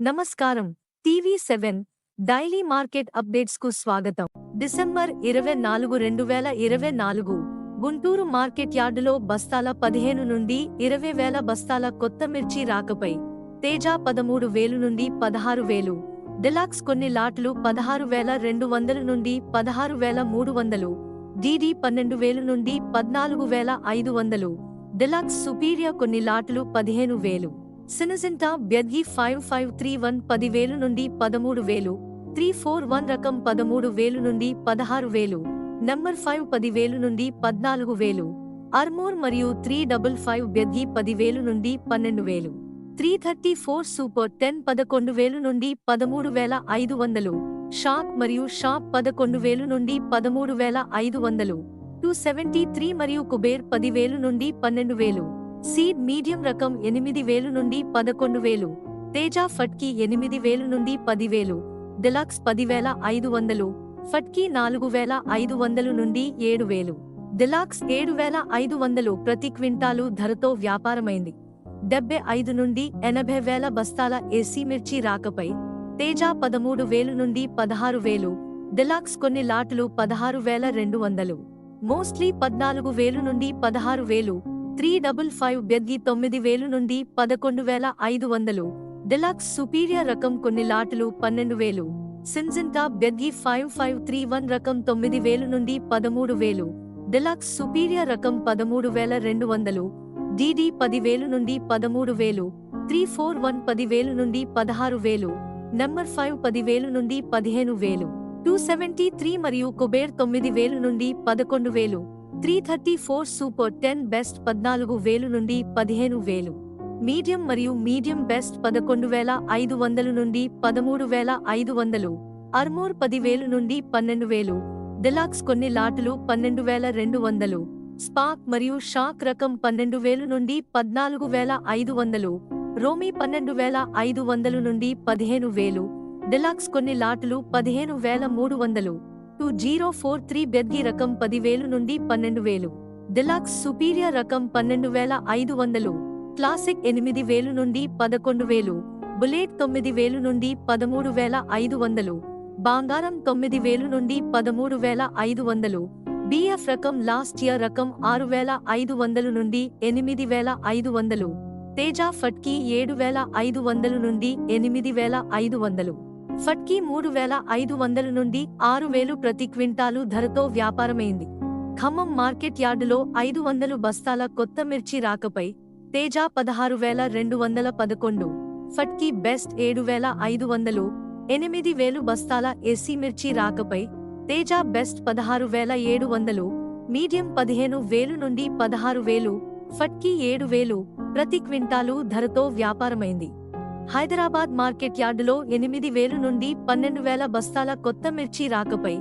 నమస్కారం. TV seven daily market అప్డేట్స్కు స్వాగతం. డిసెంబర్ ఇరవై నాలుగు రెండు వేల ఇరవై నాలుగు. గుంటూరు మార్కెట్ యార్డులో బస్తాల పదిహేను నుండి ఇరవై వేల బస్తాల కొత్త మిర్చి రాకపై తేజ పదమూడు వేలు నుండి పదహారు వేలు. డిలాక్స్ కొన్ని లాట్లు పదహారు వేల రెండు వందల నుండి పదహారు వేల మూడు వందలు. డీడీ పన్నెండు వేలు నుండి పద్నాలుగు వేల ఐదు వందలు. డిలాక్స్ సుపీరియర్ కొన్ని లాట్లు పదిహేను వేలు. Syngenta Byadgi five five three one పదివేలు నుండి పదమూడు వేలు త్రీ ఫోర్ వన్ రకం పదమూడు వేలు నుండి పదహారు వేలు నంబర్ ఫైవ్ పదివేలు నుండి పద్నాలుగు వేలు అర్మోర్ మరియు త్రీ డబుల్ ఫైవ్ బ్యద్గి పదివేలు నుండి పన్నెండు వేలు three thirty four super ten పదకొండు వేలు నుండి పదమూడు వేల ఐదు వందలు షాక్ మరియు షాప్ పదకొండు వేలు నుండి పదమూడు వేల ఐదు వందలు టూ సెవెంటీ త్రీ మరియు కుబేర్ పదివేలు నుండి పన్నెండు వేలు. సీడ్ మీడియం రకం ఎనిమిది వేలు నుండి పదకొండు వేలు. తేజ ఫట్కి ఎనిమిది వేలు నుండి పదివేలు. డిలక్స్ పదివేల ఐదు వందలు. ఫట్కి నాలుగు వేల ఐదు వందలు నుండి ఏడు వేలు. డిలాక్స్ ఏడు వేల ఐదు వందలు ప్రతి క్వింటాలు ధరతో వ్యాపారమైంది. డెబ్బై ఐదు నుండి ఎనభై వేల బస్తాల ఏసీ మిర్చి రాకపై తేజ పదమూడు వేలు నుండి పదహారు వేలు. డిలాక్స్ కొన్ని లాట్లు పదహారు వేల రెండు వందలు. మోస్ట్లీ పద్నాలుగు వేలు నుండి పదహారు వేలు. త్రీ డబుల్ ఫైవ్ బెద్గి తొమ్మిది వేలు నుండి పదకొండు వేల ఐదు వందలు. డిలాక్స్ సుపీరియర్ రకం కొన్ని లాట్లు పన్నెండు వేలు. Syngenta Byadgi five five three one రకం తొమ్మిది వేలు నుండి పదమూడు వేలు. డిలాక్స్ సుపీరియర్ రకం పదమూడు వేల రెండు వందలు. డిడి పదివేలు నుండి పదమూడు వేలు. త్రీ ఫోర్ వన్ పదివేలు నుండి పదహారు వేలు. నంబర్ ఫైవ్ పదివేలు నుండి పదిహేను వేలు. టూ సెవెంటీ త్రీ మరియు కుబేర్ తొమ్మిది వేలు నుండి పదకొండు వేలు. Three thirty four super ten best పద్నాలుగు వేలు నుండి పదిహేను వేలు. మీడియం మరియు మీడియం బెస్ట్ పదకొండు వేల ఐదు వందలు నుండి పదమూడు వేల ఐదు వందలు. అర్మోర్ పదివేలు నుండి పన్నెండు వేలు. డిలాక్స్ కొన్ని లాటులు పన్నెండు వేల రెండు వందలు. స్పాక్ మరియు షాక్ రకం పన్నెండు వేలు నుండి పద్నాలుగు వేల ఐదు వందలు. రోమీ పన్నెండు వేల ఐదు వందలు నుండి పదిహేను వేలు. డిలాక్స్ కొన్ని లాటులు పదిహేను వేల మూడు వందలు. Two zero four three Byadgi రకం పదివేలు నుండి పన్నెండు వేలు డిలాక్స్ సుపీరియర్ రకం పన్నెండు వేల ఐదు వందలు. క్లాసిక్ ఎనిమిది వేలు నుండి పదకొండు వేలు బుల్లెట్ తొమ్మిది వేలు నుండి పదమూడు వేల ఐదు వందలు. బంగారం తొమ్మిది వేలు నుండి పదమూడు వేల ఐదు వందలు. బిఎఫ్ రకం లాస్ట్ ఇయర్ రకం ఆరు వేల ఐదు వందలు నుండి ఎనిమిది వేల ఐదు వందలు. తేజ ఫట్కి ఏడు వేల ఐదు వందలు నుండి ఎనిమిది వేల ఐదు వందలు. ఫట్కీ మూడు వేల ఐదు వందల నుండి ఆరు వేలు ప్రతి క్వింటాలు ధరతో వ్యాపారమైంది. ఖమ్మం మార్కెట్ యార్డులో ఐదు వందలు బస్తాల కొత్త మిర్చి రాకపై తేజ పదహారు వేల రెండు వందల పదకొండు ఫట్కీ బెస్ట్ ఏడు వేల ఐదు వందలు ఎనిమిది వేలు బస్తాల ఎసి మిర్చి రాకపై తేజ బెస్ట్ పదహారు వేల ఏడు వందలు మీడియం పదిహేను వేలు నుండి పదహారు వేలు ఫట్కీ ఏడు వేలు ప్రతి క్వింటాలు ధరతో వ్యాపారమైంది. హైదరాబాద్ మార్కెట్ యార్డులో ఎనిమిది వేలు నుండి పన్నెండు వేల బస్తాల కొత్త మిర్చి రాకపై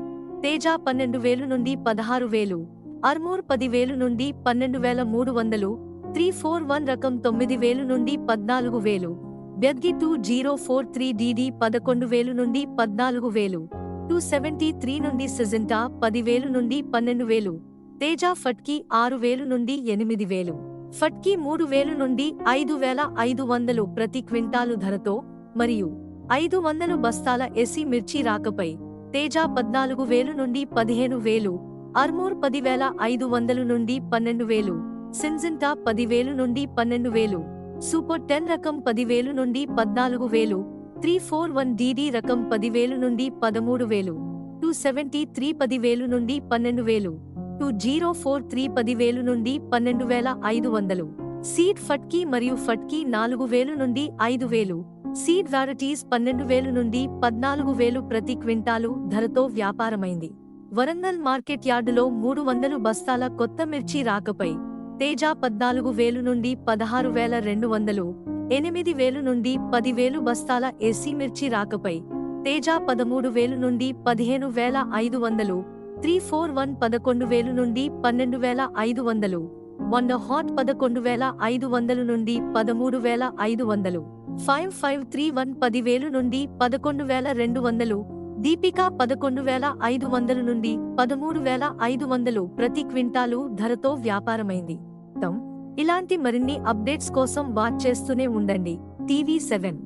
తేజ పన్నెండు వేలు నుండి పదహారు వేలు అర్మూర్ పదివేలు నుండి పన్నెండు వేల మూడు వందలు త్రీ ఫోర్ వన్ రకం తొమ్మిది వేలు నుండి పద్నాలుగు వేలు Byadgi two zero four three D పదకొండు వేలు నుండి పద్నాలుగు వేలు టూ సెవెంటీ త్రీ నుండి సిజెంటా పదివేలు నుండి పన్నెండు వేలు తేజ ఫట్కి ఆరు వేలు నుండి ఎనిమిది వేలు. ఫట్కీ మూడు వేలు నుండి ఐదు వేల ఐదు వందలు ప్రతి క్వింటాలు ధరతో మరియు ఐదు వందలు బస్తాల ఎసి మిర్చి రాకపై తేజ పద్నాలుగు వేలు నుండి పదిహేను వేలు అర్మూర్ పదివేల ఐదు వందలు నుండి పన్నెండు వేలు సిన్జింటా పదివేలు నుండి పన్నెండు వేలు సూపర్ టెన్ రకం పదివేలు నుండి పద్నాలుగు వేలు త్రీ ఫోర్ వన్ డీడీ రకం పదివేలు నుండి పదమూడు వేలు టూ సెవెంటీ త్రీ పదివేలు నుండి పన్నెండు వేలు టూ జీరో ఫోర్ త్రీ పదివేలు నుండి పన్నెండు వేల ఐదు వందలు. సీడ్ ఫట్కీ మరియు ఫట్కీ నాలుగు వేలు నుండి ఐదు వేలు. సీడ్ వారటీస్ పన్నెండు వేలు నుండి పద్నాలుగు వేలు ప్రతి క్వింటాలు ధరతో వ్యాపారమైంది. వరంగల్ మార్కెట్ యార్డులో మూడు వందలు బస్తాల కొత్త మిర్చి రాకపై తేజ పద్నాలుగు వేలు నుండి పదహారు వేల రెండు వందలు ఎనిమిది వేలు నుండి పదివేలు బస్తాల ఏసీ మిర్చి రాకపై తేజ పదమూడు వేలు నుండి పదిహేను వేల ఐదు వందలు త్రీ ఫోర్ వన్ పదకొండు వేలు నుండి పన్నెండు వేల ఐదు వందలు. వన్ హాట్ పదకొండు వేల ఐదు వందలు నుండి పదమూడు వేల ఐదు వందలు. ఫైవ్ ఫైవ్ త్రీ వన్ పదివేలు నుండి పదకొండు వేల రెండు వందలు. దీపిక పదకొండు వేల ఐదు వందలు నుండి పదమూడు వేల ఐదు వందలు ప్రతి క్వింటాలు ధరతో వ్యాపారమైంది. ఇలాంటి మరిన్ని అప్డేట్స్ కోసం వాచ్ చేస్తూనే ఉండండి. TV seven.